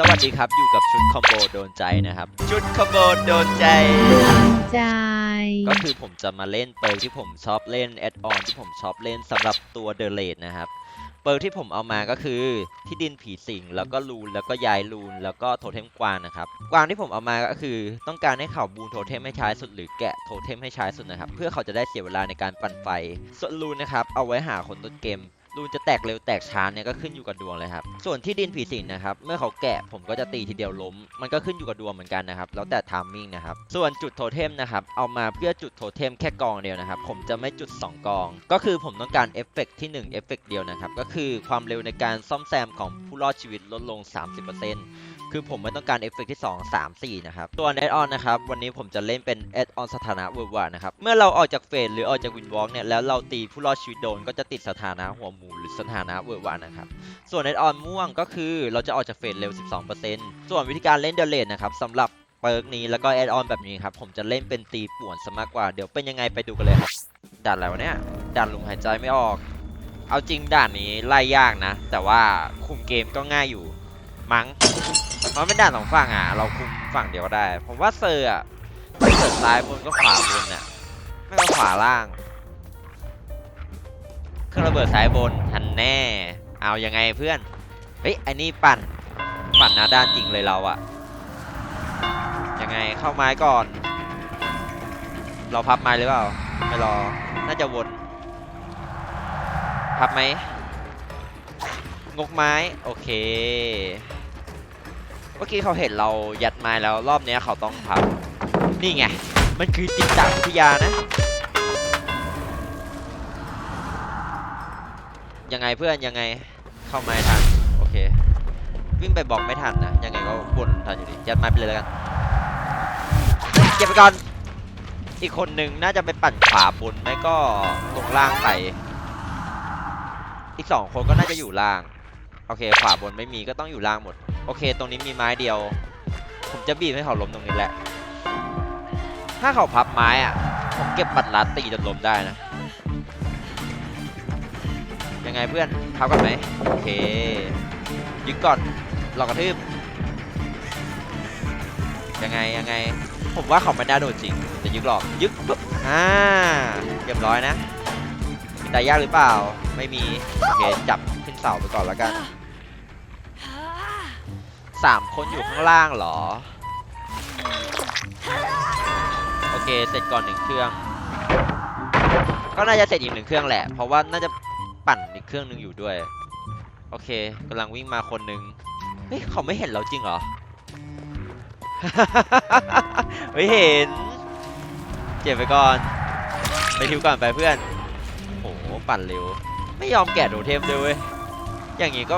สวัสดีครับอยู่กับชุดคอมโบโดนใจนะครับชุดคอมโบโดนใจ ใจ ก็คือผมจะมาเล่นเปิร์กที่ผมชอบเล่นแอดออนที่ผมชอบเล่นสำหรับตัวเดเลดนะครับ เปิร์กที่ผมเอามาก็คือที่ดินผีสิงแล้วก็ลูนแล้วก็ยายลูนแล้วก็โทเทมกวางนะครับกวางที่ผมเอามาก็คือต้องการให้เขาบูนโทเทมให้ช้าสุดหรือแกะโทเทมให้ช้าสุดนะครับเพื่อเขาจะได้เสียเวลาในการปั่นไฟส่วนลูนนะครับเอาไว้หาคนต้นเกม รูนจะแตกเร็วแตกช้าเนี่ยก็ขึ้นอยู่กับดวงเลยครับ ส่วนที่ดินผีสิงนะครับ เมื่อเขาแกะผมก็จะตีทีเดียวล้ม มันก็ขึ้นอยู่กับดวงเหมือนกันนะครับ แล้วแต่ทามมิ่งนะครับ ส่วนจุดโทเทมนะครับ เอามาเพื่อจุดโทเทมแค่กองเดียวนะครับ ผมจะไม่จุด 2 กอง ก็คือผมต้องการเอฟเฟกต์ที่1เอฟเฟกต์เดียวนะครับ ก็คือความเร็วในการซ่อมแซมของผู้รอดชีวิตลดลง 30% คือผมไม่ต้องการเอฟเฟกต์ที่ 2 3 4 นะครับ ตัวแอดออนนะครับ วันนี้ผมจะเล่นเป็นแอดออนสถานะเวอร์วานะครับ เมื่อเราออกจากเฟสหรือออกจากวินวอล์กเนี่ย แล้วเราตีผู้รอดชีวิตโดนก็จะติดสถานะหัวหมูหรือสถานะเวอร์วานะครับ ส่วนแอดออนม่วงก็คือเราจะออกจากเฟสเร็ว 12%ส่วนวิธีการเล่นเดลเลนนะครับสำหรับเปิร์กนี้แล้วก็แอดออนแบบนี้ครับผมจะเล่นเป็นตีป่วนซะมากกว่าเดี๋ยวเป็นยังไงไปดูกันเลยครับด่านอะไรวะเนี่ยด่านลมหายใจไม่ออก เอาจริงด่านนี้ไล่ยากนะ แต่ว่าคุมเกมก็ง่ายอยู่มั้ง มันเป็นด่านสองฝั่งอะ เราคุมฝั่งเดียวก็ได้ ผมว่าเซอร์อะไม่เกิดซ้ายบนก็ขวาบนน่ะไม่ก็ขวาล่างเครื่องระเบิดซ้ายบนทันแน่ เอายังไงเพื่อน เฮ้ยไอ้นี่ปั่น ปั่นหน้าด้านจริงเลยเราอะยังไงเข้าไม้ก่อน เราพับไม้หรือเปล่า ไม่รอ น่าจะวน พับไหมงกไม้ โอเค เมื่อกี้เขาเห็นเรายัดไม้แล้วรอบนี้เขาต้องพับนี่ไง มันคือจิตตวิทยานะ ยังไงเพื่อนยังไงเข้าไม้ทัน โอเค วิ่งไปบอกไม่ทันนะ ยังไงก็วนทันอยู่ดี ยัดไม้ไปเลยแล้วกัน เก็บไปก่อน อีกคนหนึ่งน่าจะไปปั่นขวาบนไม่ก็ลงล่างไป อีกสองคนก็น่าจะอยู่ล่าง โอเค ขวาบนไม่มีก็ต้องอยู่ล่างหมด โอเค ตรงนี้มีไม้เดียว ผมจะบีบให้เขาล้มตรงนี้แหละ ถ้าเขาพับไม้อะผมเก็บบัตรลัดตีจนล้มได้นะ ยังไงเพื่อนพับกันไหมโอเค ยึดก่อนหลอกกระทืบ ยังไงยังไง ผมว่าเขาไม่ได้โดนจริงแต่ยึกหลอก ยึกปุ๊บ อ่าเรียบร้อยนะมีตายยากหรือเปล่า ไม่มี โอเค จับขึ้นเสาไปก่อนแล้วกัน สามคนอยู่ข้างล่างเหรอ โอเค เสร็จก่อนหนึ่งเครื่อง ก็น่าจะเสร็จอีกหนึ่งเครื่องแหละ เพราะว่าน่าจะปั่นอีกเครื่องหนึ่งอยู่ด้วย โอเคกำลังวิ่งมาคนหนึ่งเฮ้ยเขาไม่เห็นเราจริงเหรอ ไม่เห็นเจ็บไปก่อน ไปทิวก่อนไปเพื่อน โอ้โห ปั่นเร็ว ไม่ยอมแกะโทเทมด้วยเว้ย อย่างงี้ก็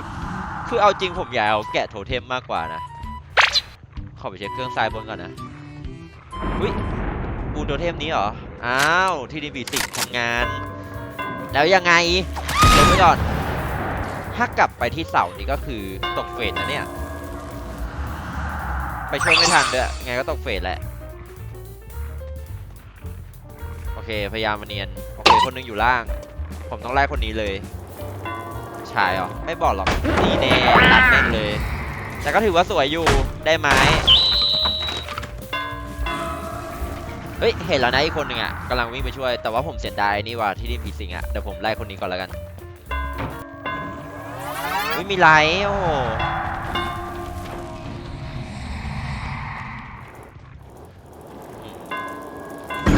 คือเอาจริงผมอยากเอาแกะโทเทมมากกว่านะ ขอไปเช็คเครื่องซ้ายบนก่อนนะอุ้ยปูนโทเทมนี้เหรอ อ้าว ที่ดินบีสิงทำงาน แล้วยังไงเดี๋ยวไปก่อน ถ้ากลับไปที่เสานี่ก็คือตกเฟสนะเนี่ย ไปช่วยไม่ทันด้วยไงก็ตกเฟสแหละ โอเค พยายามมาเนียน โอเค คนหนึงอยู่ล่าง ผมต้องไล่คนนี้เลย ชายเหรอ ไม่บอกหรอก นี่แน่รัดแม่งเลย แต่ก็ถือว่าสวยอยู่ ได้ไม้ เฮ้ย เห็นแล้วนะอีกคนหนึ่งอะกำลังวิ่งไปช่วย แต่ว่าผมเสียดายนี่ว่าที่ดินผีสิงอะ เดี๋ยวผมไล่คนนี้ก่อนแล้วกันไม่มีไรโอ้โห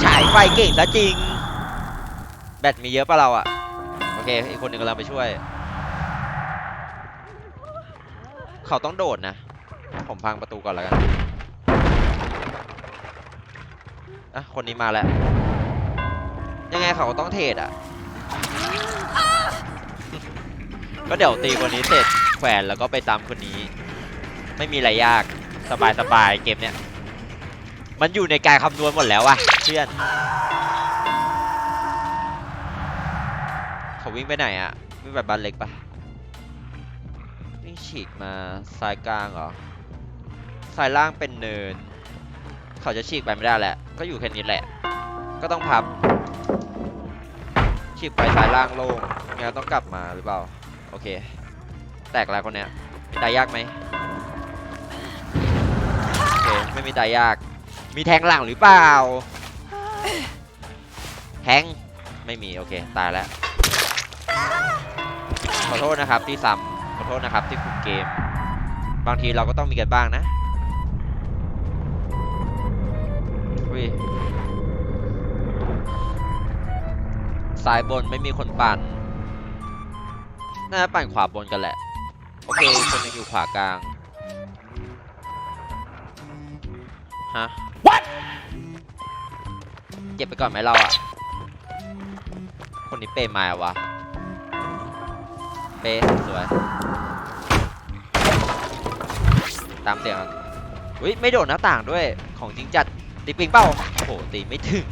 ฉายไฟเก่งซะจริง แบตมีเยอะปะเราอะ โอเค อีกคนหนึ่งกำลังไปช่วย เขาต้องโดดนะ ผมพังประตูก่อนแล้วกัน อะ คนนี้มาแล้ว ยังไงเขาก็ต้องเทรดอะ ก็เดี๋ยวตีคนนี้เสร็จแขวนแล้วก็ไปตามคนนี้ ไม่มีอะไรยาก สบายสบายเกมเนี้ย มันอยู่ในการคำนวณหมดแล้วอะเพื่อน เขาวิ่งไปไหนอะวิ่งแบบบ้านเล็กปะ วิ่งฉีกมาซ้ายกลางเหรอซ้ายล่างเป็นเนิน เขาจะฉีกไปไม่ได้แหละ ก็อยู่แค่นี้แหละ ก็ต้องพับ ฉีกไปซ้ายล่างโล่งงั้นต้องกลับมาหรือเปล่า โอเค แตกแล้วคนเนี้ยตายยากไหมโอเค ไม่มีตายยาก มีแทงหลังหรือเปล่า แทง ไม่มี โอเค ตายแล้ว ขอโทษนะครับที่ซ้ำ อโทษนะครับที่คุมเกม บางทีเราก็ต้องมีกันบ้างนะอุ้ยซ้ายบนไม่มีคนปั่น น่าจะปั่นขวาบนกันแหละ โอเค คนหนึงอยู่ขวากลาง ฮะ What เก็บไปก่อนไหมเราอะ คนนี้เปย์มาวะ เปย์สวย ตามเสียงก่อนอุ้ยไม่โดดหน้าต่างด้วยของจริงจัดตีปิงเป้าโอ้โหตีไม่ถึง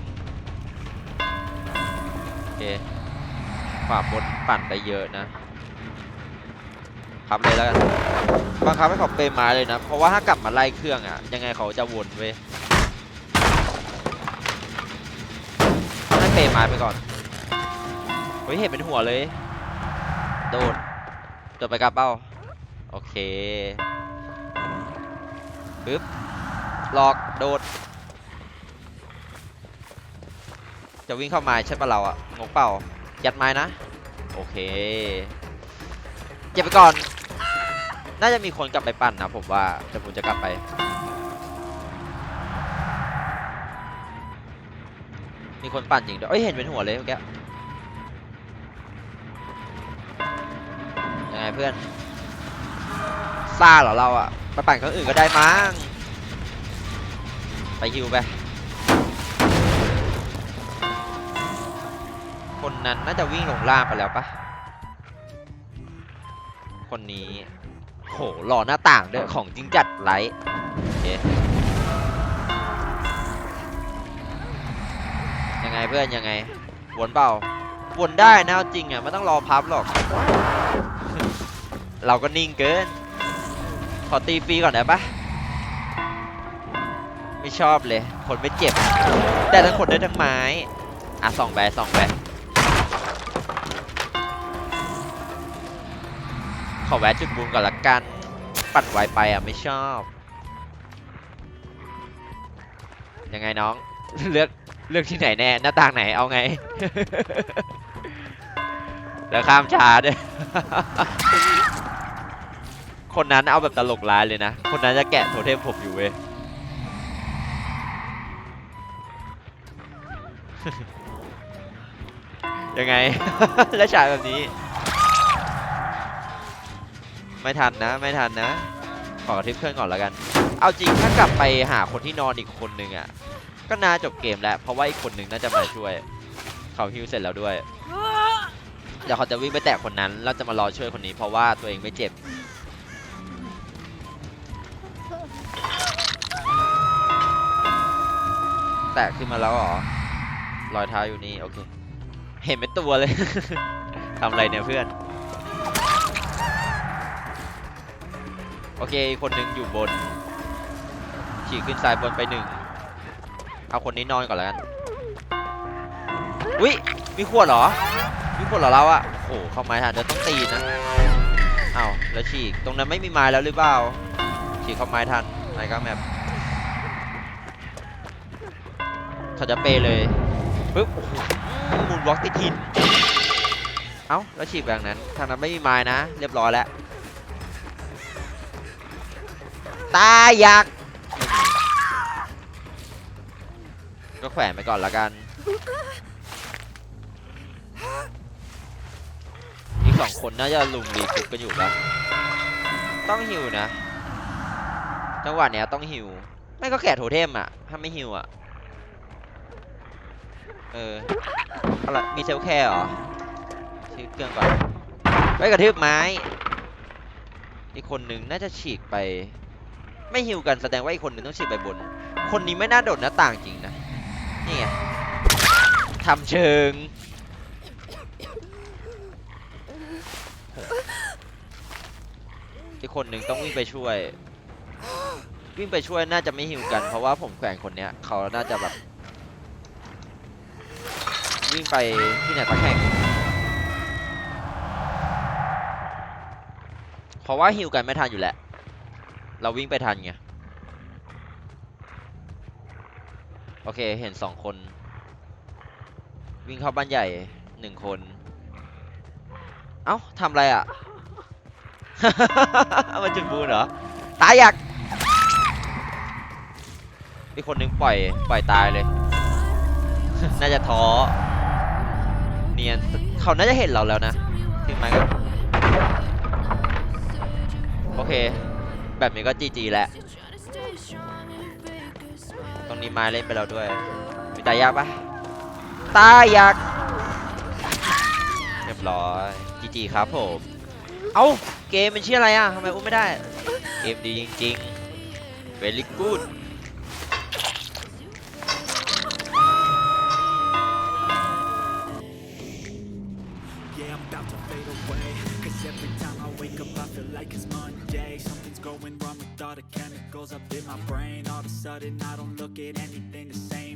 โอเคขวาบนปั่นไปเยอะนะพับเลยแล้วกันบังคับให้เขาเปย์มาเลยนะ เพราะว่าถ้ากลับมาไล่เครื่องอะ ยังไงเขาจะวนเว้ยต้องให้เปย์มาไปก่อนเฮ้ยเห็นเป็นหัวเลย โดดโดดไปกลับเป้าโอเคปึ๊บหลอกโดด จะวิ่งเข้ามาใช่ปะเราอะงงเปล่ายัดไม้นะ โอเคเก็บไปก่อน น่าจะมีคนกลับไปปั่นนะผมว่าแต่ผมจะกลับไปมีคนปั่นจริงด้วยเอ้ย เห็นเป็นหัวเลยเมื่อกี้ พื่อนซ่าเหรอเราอะไปปั่นคนอื่นก็ได้มั้งไปฮิวไปคนนั้นน่าจะวิ่งลงล่างไปแล้วปะคนนี้โหหล่อหน้าต่างเด้วยของจริงจัดไลท์โอเคยังไงเพื่อนยังไงวนเปล่าวนได้นะจริงอะไม่ต้องรอพับหรอก เราก็นิ่งเกิน ขอตีฟรีก่อนได้ปะไม่ชอบเลย คนไม่เจ็บ แต่ทั้งคนได้ทั้งไม้ อะสองแบสองแบขอแวะจุดบูมก่อนละกัน ปั่นไวไปอะไม่ชอบ ยังไงน้อง เลือกเลือกที่ไหนแน่ หน้าต่างไหนเอาไงแล้วข้ามชาด้วย คนนั้นเอาแบบตลกร้ายเลยนะ คนนั้นจะแกะโทเทมผมอยู่เว้ยยังไง แล้วฉายแบบนี้ ไม่ทันนะ ไม่ทันนะ ขอกระทิบเพื่อนก่อนแล้วกัน เอาจริงถ้ากลับไปหาคนที่นอนอีกคนนึงอะ ก็น่าจบเกมแล้ว เพราะว่าอีกคนนึงน่าจะมาช่วย เขาฮิวเสร็จแล้วด้วยเดี๋ยวเขาจะวิ่งไปแตะคนนั้นแล้วจะมารอช่วยคนนี้เพราะว่าตัวเองไม่เจ็บ ตะขึ้นมาแล้วหรอรอยเท้าอยู่นี่โอเค เห็นเป็นตัวเลย ทำอะไรเนี่ยเพื่อน โอเค คนหนึ่งอยู่บน ฉีกขึ้นซ้ายบนไปหนึ่ง เอาคนนี้นอนก่อนแล้วกัน อุ้ยมีขวดเหรอ มีขวดเหรอเราอะโอ้โหเข้าไม้ทันเดี๋ยวต้องตีนะเอาแล้วฉีก ตรงนั้นไม่มีไม้แล้วหรือเปล่า ฉีกเข้าไม้ทันไหนก็แมป เขาจะเปย์เลยปึ๊บโอ้โหหมุนบล็อกติดหินเอ้าแล้วฉีกแบบนั้นทางนั้นไม่มีไม้นะ เรียบร้อยแล้วตายักษ์ก็แขวนไปก่อนละกัน อีกสองคนน่าจะลุมรีคุกกันอยู่ปะต้องฮิวนะ จังหวะเนี้ยต้องฮิว ไม่ก็แกะโทเทมอะ ถ้าไม่ฮิวอะ เอออะไรมีเซลแคร์เหรอชื่อเครื่องก่อนไปกระทืบไม้ อีกคนหนึ่งน่าจะฉีกไป ไม่ฮิวกันแสดงว่าอีกคนหนึ่งต้องฉีกไปบน คนนี้ไม่น่าโดดหน้าต่างจริงนะ นี่ไงทำเชิงอีกคนหนึ่งต้องวิ่งไปช่วย วิ่งไปช่วยน่าจะไม่ฮิวกัน เพราะว่าผมแขวนคนเนี้ย เขาน่าจะแบบ วิ่งไปที่ไหนตะแข่งเพราะว่าฮิวกันไม่ทันอยู่แหละ เราวิ่งไปทันไง โอเคเห็นสองคน วิ่งเข้าบ้านใหญ่หนึ่งคน เอ้าทำอะไรอะ มันจุดบูนเหรอ ตายอยากอีกคนนึงปล่อย ปล่อยตายเลย น่าจะท้อ นียนเขาน่าจะเห็นเราแล้วนะถึงไหมก็โอเค แบบนี้ก็จีจีแล้วตรงนี้ไม้เล่นไปแล้วด้วย มีตายากปะตายากเรียบร้อยจีจีครับผม เอ้า เกมมันชื่ออะไรอะทำไมอุ้มไม่ได้ เกมดีจริงๆ very good up in my brain. All of a sudden I don't look at anything the same